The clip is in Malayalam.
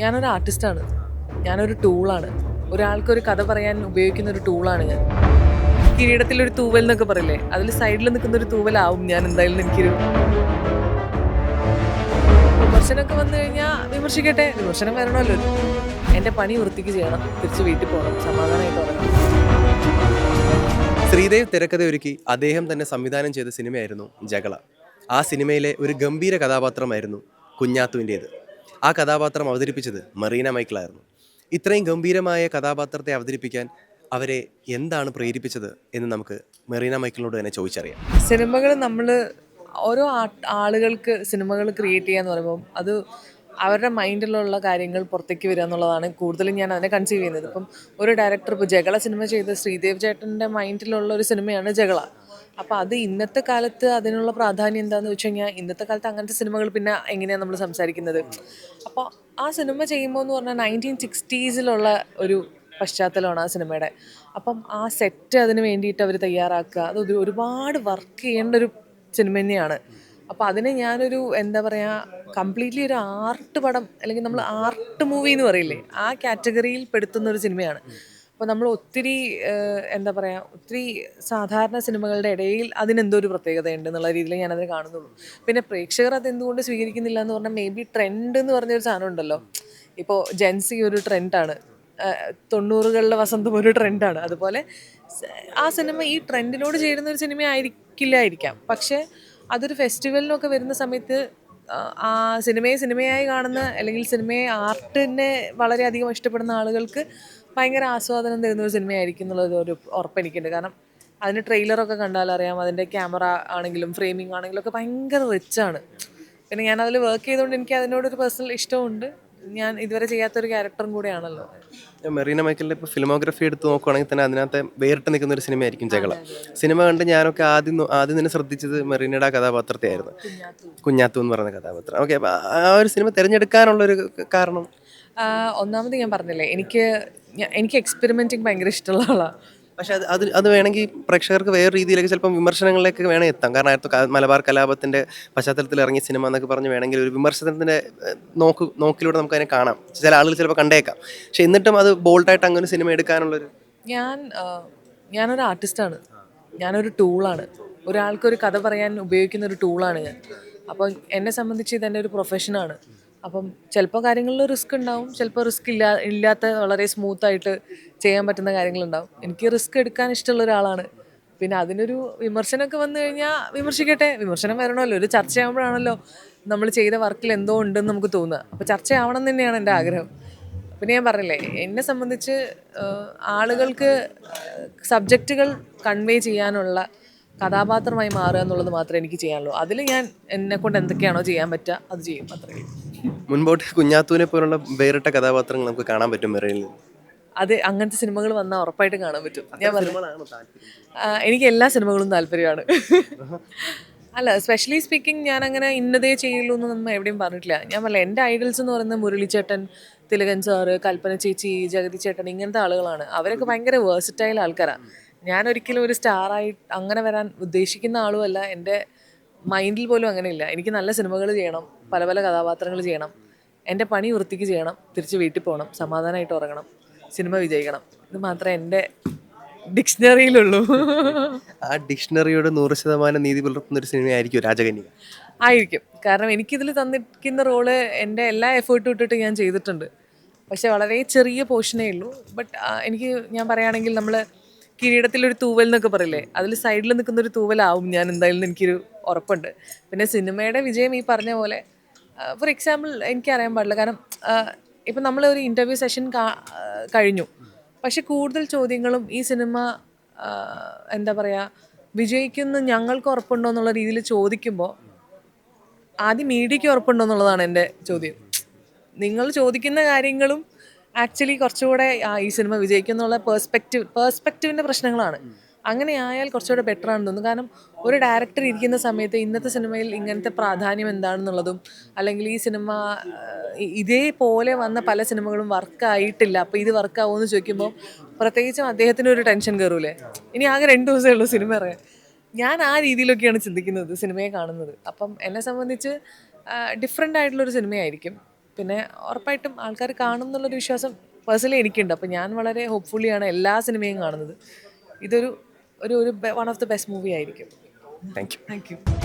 ഞാനൊരു ആർട്ടിസ്റ്റാണ്. ഞാനൊരു ടൂളാണ്. ഒരാൾക്കൊരു കഥ പറയാൻ ഉപയോഗിക്കുന്ന ഒരു ടൂളാണ് ഞാൻ. കിരീടത്തിലൊരു തൂവൽ എന്നൊക്കെ പറയില്ലേ? അതിൽ സൈഡിൽ നിൽക്കുന്ന ഒരു തൂവലാവും ഞാൻ എന്തായാലും എനിക്കൊരു. വിമർശനമൊക്കെ വന്നു കഴിഞ്ഞാൽ വിമർശിക്കട്ടെ. വിമർശനം വരണമല്ലോ. എന്റെ പണി വൃത്തിക്ക് ചെയ്യണം. തിരിച്ച് വീട്ടിൽ പോകണം. സമാധാനമായിട്ട് ഉറങ്ങണം ശ്രീദേവ് തിരക്കഥയൊരുക്കി അദ്ദേഹം തന്നെ സംവിധാനം ചെയ്ത സിനിമയായിരുന്നു ജഗള. ആ സിനിമയിലെ ഒരു ഗംഭീര കഥാപാത്രമായിരുന്നു കുഞ്ഞാത്തുവിന്റേത്. ആ കഥാപാത്രം അവതരിപ്പിച്ചത് മറീന മൈക്കിളായിരുന്നു. ഇത്രയും ഗംഭീരമായ കഥാപാത്രത്തെ അവതരിപ്പിക്കാൻ അവരെ എന്താണ് പ്രേരിപ്പിച്ചത് എന്ന് നമുക്ക് മെറീന മൈക്കിളിനോട് തന്നെ ചോദിച്ചറിയാം. സിനിമകൾ നമ്മൾ ഓരോ ആളുകൾക്ക് സിനിമകൾ ക്രിയേറ്റ് ചെയ്യാന്ന് പറയുമ്പോൾ അത് അവരുടെ മൈൻഡിലുള്ള കാര്യങ്ങൾ പുറത്തേക്ക് വരിക എന്നുള്ളതാണ് കൂടുതലും ഞാൻ അതിനെ കൺസീവ് ചെയ്യുന്നത്. ഇപ്പം ഒരു ഡയറക്ടർ ഇപ്പോൾ ജഗള സിനിമ ചെയ്ത ശ്രീദേവ് ചേട്ടന്റെ മൈൻഡിലുള്ള ഒരു സിനിമയാണ് ജകള അപ്പോൾ അത് ഇന്നത്തെ കാലത്ത് അതിനുള്ള പ്രാധാന്യം എന്താണെന്ന് വെച്ച് കഴിഞ്ഞാൽ ഇന്നത്തെ കാലത്ത് അങ്ങനത്തെ സിനിമകൾ പിന്നെ എങ്ങനെയാണ് നമ്മൾ സംസാരിക്കുന്നത്? അപ്പോൾ ആ സിനിമ ചെയ്യുമ്പോൾ എന്ന് പറഞ്ഞാൽ നയന്റീൻ സിക്സ്റ്റീസിലുള്ള ഒരു പശ്ചാത്തലമാണ് ആ സിനിമയുടെ. അപ്പം ആ സെറ്റ് അതിന് വേണ്ടിയിട്ട് അവർ തയ്യാറാക്കുക. അത് ഒരുപാട് വർക്ക് ചെയ്യേണ്ട ഒരു സിനിമ തന്നെയാണ്. അപ്പോൾ അതിനെ ഞാനൊരു എന്താ പറയുക കംപ്ലീറ്റ്ലി ഒരു ആർട്ട് പടം അല്ലെങ്കിൽ നമ്മൾ ആർട്ട് മൂവി എന്ന് പറയില്ലേ ആ കാറ്റഗറിയിൽ പെടുത്തുന്ന ഒരു സിനിമയാണ്. അപ്പോൾ നമ്മൾ ഒത്തിരി എന്താ പറയുക ഒത്തിരി സാധാരണ സിനിമകളുടെ ഇടയിൽ അതിനെന്തോ ഒരു പ്രത്യേകതയുണ്ട് എന്നുള്ള രീതിയിൽ ഞാനതിനെ കാണുന്നുള്ളൂ. പിന്നെ പ്രേക്ഷകർ അത് എന്തുകൊണ്ട് സ്വീകരിക്കുന്നില്ല എന്ന് പറഞ്ഞാൽ മേ ബി ട്രെൻഡ് എന്ന് പറഞ്ഞൊരു സാധനം ഉണ്ടല്ലോ. ഇപ്പോൾ ജെൻസി ഒരു ട്രെൻഡാണ് തൊണ്ണൂറുകളിലെ വസന്തം ഒരു ട്രെൻഡാണ് അതുപോലെ ആ സിനിമ ഈ ട്രെൻഡിനോട് ചേരുന്ന ഒരു സിനിമ ആയിരിക്കില്ലായിരിക്കാം പക്ഷേ അതൊരു ഫെസ്റ്റിവലിനൊക്കെ വരുന്ന സമയത്ത് ആ, സിനിമയെ സിനിമയായി കാണുന്ന അല്ലെങ്കിൽ സിനിമയെ ആർട്ടിനെ വളരെയധികം ഇഷ്ടപ്പെടുന്ന ആളുകൾക്ക് ഭയങ്കര ആസ്വാദനം തരുന്ന ഒരു സിനിമയായിരിക്കും എന്നുള്ളത് ഒരു ഉറപ്പെനിക്കുണ്ട് കാരണം അതിന് ട്രെയിലറൊക്കെ കണ്ടാൽ അറിയാം. അതിന്റെ ക്യാമറ ആണെങ്കിലും ഫ്രെയിമിംഗ് ആണെങ്കിലും ഒക്കെ ഭയങ്കര റിച്ചാണ് പിന്നെ ഞാൻ അതിൽ വർക്ക് ചെയ്തുകൊണ്ട് എനിക്ക് അതിനോടൊരു പേഴ്സണൽ ഇഷ്ടമുണ്ട് ഞാൻ ഇതുവരെ ചെയ്യാത്തൊരു ക്യാരക്ടറും കൂടെയാണല്ലോ. മെറീന മൈക്കലിന്റെ ഇപ്പോൾ ഫിലിമോഗ്രഫി എടുത്ത് നോക്കുവാണെങ്കിൽ തന്നെ അതിനകത്ത് വേറിട്ട് നിൽക്കുന്ന ഒരു സിനിമയായിരിക്കും ജകള സിനിമ കണ്ട് ഞാനൊക്കെ ആദ്യം ആദ്യം തന്നെ ശ്രദ്ധിച്ചത് മെറീനയുടെ ആ കഥാപാത്രത്തെ ആയിരുന്നു കുഞ്ഞാത്തു എന്ന് പറയുന്ന കഥാപാത്രം. ഓക്കെ ആ ഒരു സിനിമ തിരഞ്ഞെടുക്കാനുള്ള ഒരു കാരണം? ഒന്നാമത് ഞാൻ പറഞ്ഞില്ലേ എനിക്ക് എനിക്ക് എക്സ്പെരിമെന്റിങ് ഭയങ്കര ഇഷ്ടമുള്ള ആളാണ് പക്ഷെ അത് അത് അത് വേണമെങ്കിൽ പ്രേക്ഷകർക്ക് വേറെ രീതിയിലേക്ക് ചിലപ്പോൾ വിമർശനങ്ങളിലേക്ക് വേണേ എത്താം. കാരണം ആയിരത്തി മലബാർ കലാപത്തിന്റെ പശ്ചാത്തലത്തിൽ ഇറങ്ങിയ സിനിമ എന്നൊക്കെ പറഞ്ഞ് വേണമെങ്കിൽ ഒരു വിമർശനത്തിന്റെ നോക്ക് നോക്കിലൂടെ നമുക്ക് അതിനെ കാണാം. ചില ആളുകൾ ചിലപ്പോൾ കണ്ടേക്കാം. പക്ഷെ എന്നിട്ടും അത് ബോൾഡായിട്ട് അങ്ങനെ ഒരു സിനിമ എടുക്കാനുള്ളൊരു ഞാൻ ഞാനൊരു ആർട്ടിസ്റ്റാണ്. ഞാനൊരു ടൂളാണ്. ഒരാൾക്കൊരു കഥ പറയാൻ ഉപയോഗിക്കുന്ന ഒരു ടൂളാണ് ഞാൻ. അപ്പം എന്നെ സംബന്ധിച്ച് ഇതെന്റെ ഒരു പ്രൊഫഷനാണ്. അപ്പം ചിലപ്പോൾ കാര്യങ്ങളിൽ റിസ്ക് ഉണ്ടാവും. ചിലപ്പോൾ റിസ്ക് ഇല്ലാ ഇല്ലാത്ത വളരെ സ്മൂത്തായിട്ട് ചെയ്യാൻ പറ്റുന്ന കാര്യങ്ങളുണ്ടാവും. എനിക്ക് റിസ്ക് എടുക്കാൻ ഇഷ്ടമുള്ള ഒരാളാണ്. പിന്നെ അതിനൊരു വിമർശനമൊക്കെ വന്നു കഴിഞ്ഞാൽ വിമർശിക്കട്ടെ. വിമർശനം വരണമല്ലോ. ഒരു ചർച്ചയാകുമ്പോഴാണല്ലോ നമ്മൾ ചെയ്ത വർക്കിൽ എന്തോ ഉണ്ടെന്ന് നമുക്ക് തോന്നുക. അപ്പോൾ ചർച്ചയാവണം തന്നെയാണ് എന്റെ ആഗ്രഹം. പിന്നെ ഞാൻ പറഞ്ഞില്ലേ എന്നെ സംബന്ധിച്ച് ആളുകൾക്ക് സബ്ജക്റ്റുകൾ കൺവേ ചെയ്യാനുള്ള കഥാപാത്രമായി മാറുക എന്നുള്ളത് മാത്രമേ എനിക്ക് ചെയ്യാനുള്ളൂ. അതിൽ ഞാൻ എന്നെക്കൊണ്ട് എന്തൊക്കെയാണോ ചെയ്യാൻ പറ്റുക അത് ചെയ്യും. അത്രയും മുൻപോട്ട് കുഞ്ഞാത്തൂനെ പോലുള്ള വേറിട്ട കഥാപാത്രങ്ങൾ നമുക്ക് കാണാൻ പറ്റും മെറയിൽ അത് അങ്ങനത്തെ സിനിമകൾ വന്നാൽ ഉറപ്പായിട്ടും കാണാൻ പറ്റും. ഞാൻ പറഞ്ഞു എനിക്ക് എല്ലാ സിനിമകളും താല്പര്യമാണ്. അല്ല സ്പെഷ്യലി സ്പീക്കിംഗ് ഞാൻ അങ്ങനെ ഇന്നതേ ചെയ്യുള്ളൂ എന്ന് നമ്മൾ എവിടെയും പറഞ്ഞിട്ടില്ല. ഞാൻ പറഞ്ഞ എന്റെ ഐഡൽസ് എന്ന് പറയുന്നത് മുരളിച്ചേട്ടൻ തിലകൻ സാറ് കൽപ്പന ചേച്ചി ജഗതി ചേട്ടൻ ഇങ്ങനത്തെ ആളുകളാണ്. അവരൊക്കെ ഭയങ്കര വേഴ്സറ്റൈൽ ആൾക്കാരാണ് ഞാൻ ഒരിക്കലും ഒരു സ്റ്റാറായി അങ്ങനെ വരാൻ ഉദ്ദേശിക്കുന്ന ആളുമല്ല. എന്റെ മൈൻഡിൽ പോലും അങ്ങനെയില്ല. എനിക്ക് നല്ല സിനിമകൾ ചെയ്യണം. പല പല കഥാപാത്രങ്ങൾ ചെയ്യണം. എന്റെ പണി വൃത്തിക്ക് ചെയ്യണം. തിരിച്ച് വീട്ടിൽ പോകണം. സമാധാനമായിട്ട് ഉറങ്ങണം. സിനിമ വിജയിക്കണം. ഇത് മാത്രമേ എന്റെ ഡിക്ഷണറിയിലുള്ളൂ. ആ ഡിക്ഷണറിയുടെ നൂറ് ശതമാനം നീതി പുലർത്തുന്ന ഒരു സിനിമയായിരിക്കും രാജകന്യ. ആയിരിക്കും. കാരണം എനിക്കിതിൽ തന്നിരിക്കുന്ന റോൾ എന്റെ എല്ലാ എഫേർട്ടും ഇട്ടിട്ട് ഞാൻ ചെയ്തിട്ടുണ്ട്. പക്ഷെ വളരെ ചെറിയ പോർഷനേ ഉള്ളൂ. ബട്ട് എനിക്ക് ഞാൻ പറയുകയാണെങ്കിൽ നമ്മൾ കിരീടത്തിലൊരു തൂവൽ എന്നൊക്കെ പറയില്ലേ? അതിൽ സൈഡിൽ നിൽക്കുന്ന ഒരു തൂവലാവും ഞാൻ എന്തായാലും എനിക്കൊരു ഉറപ്പുണ്ട്. പിന്നെ സിനിമയുടെ വിജയം ഈ പറഞ്ഞ പോലെ ഫോർ എക്സാമ്പിൾ എനിക്കറിയാൻ പാടില്ല. കാരണം ഇപ്പം നമ്മൾ ഒരു ഇന്റർവ്യൂ സെഷൻ കഴിഞ്ഞു. പക്ഷെ കൂടുതൽ ചോദ്യങ്ങളും ഈ സിനിമ എന്താ പറയുക വിജയിക്കുന്ന ഞങ്ങൾക്ക് ഉറപ്പുണ്ടോ എന്നുള്ള രീതിയിൽ ചോദിക്കുമ്പോൾ ആദ്യം മീഡിയയ്ക്ക് ഉറപ്പുണ്ടോ എന്നുള്ളതാണ് എന്റെ ചോദ്യം. നിങ്ങൾ ചോദിക്കുന്ന കാര്യങ്ങളും ആക്ച്വലി കുറച്ചുകൂടെ ഈ സിനിമ വിജയിക്കും എന്നുള്ള പേഴ്സ്പെക്റ്റീവ് പേഴ്സ്പെക്റ്റീവിന്റെ പ്രശ്നങ്ങളാണ്. അങ്ങനെ ആയാൽ കുറച്ചുകൂടെ ബെറ്റർ ആണെന്ന് തോന്നുന്നു. കാരണം ഒരു ഡയറക്ടർ ഇരിക്കുന്ന സമയത്ത് ഇന്നത്തെ സിനിമയിൽ ഇങ്ങനത്തെ പ്രാധാന്യം എന്താണെന്നുള്ളതും അല്ലെങ്കിൽ ഈ സിനിമ ഇതേപോലെ വന്ന പല സിനിമകളും വർക്കായിട്ടില്ല അപ്പോൾ ഇത് വർക്കാവുമെന്ന് ചോദിക്കുമ്പോൾ പ്രത്യേകിച്ചും അദ്ദേഹത്തിന് ഒരു ടെൻഷൻ കയറൂലേ ഇനി ആകെ രണ്ട് ദിവസമേ ഉള്ളൂ സിനിമ ഇറങ്ങാൻ. ഞാൻ ആ രീതിയിലൊക്കെയാണ് ചിന്തിക്കുന്നത് സിനിമയെ കാണുന്നത്. അപ്പം എന്നെ സംബന്ധിച്ച് ഡിഫറെന്റ് ആയിട്ടുള്ളൊരു സിനിമയായിരിക്കും പിന്നെ ഉറപ്പായിട്ടും ആൾക്കാർ കാണും എന്നുള്ളൊരു വിശ്വാസം പേഴ്സണലി എനിക്കുണ്ട്. അപ്പം ഞാൻ വളരെ ഹോപ്പ്ഫുള്ളിയാണ് എല്ലാ സിനിമയും കാണുന്നത്. ഇതൊരു ഒരു ഒരു one of the best movie ആയിരിക്കും. Thank you thank you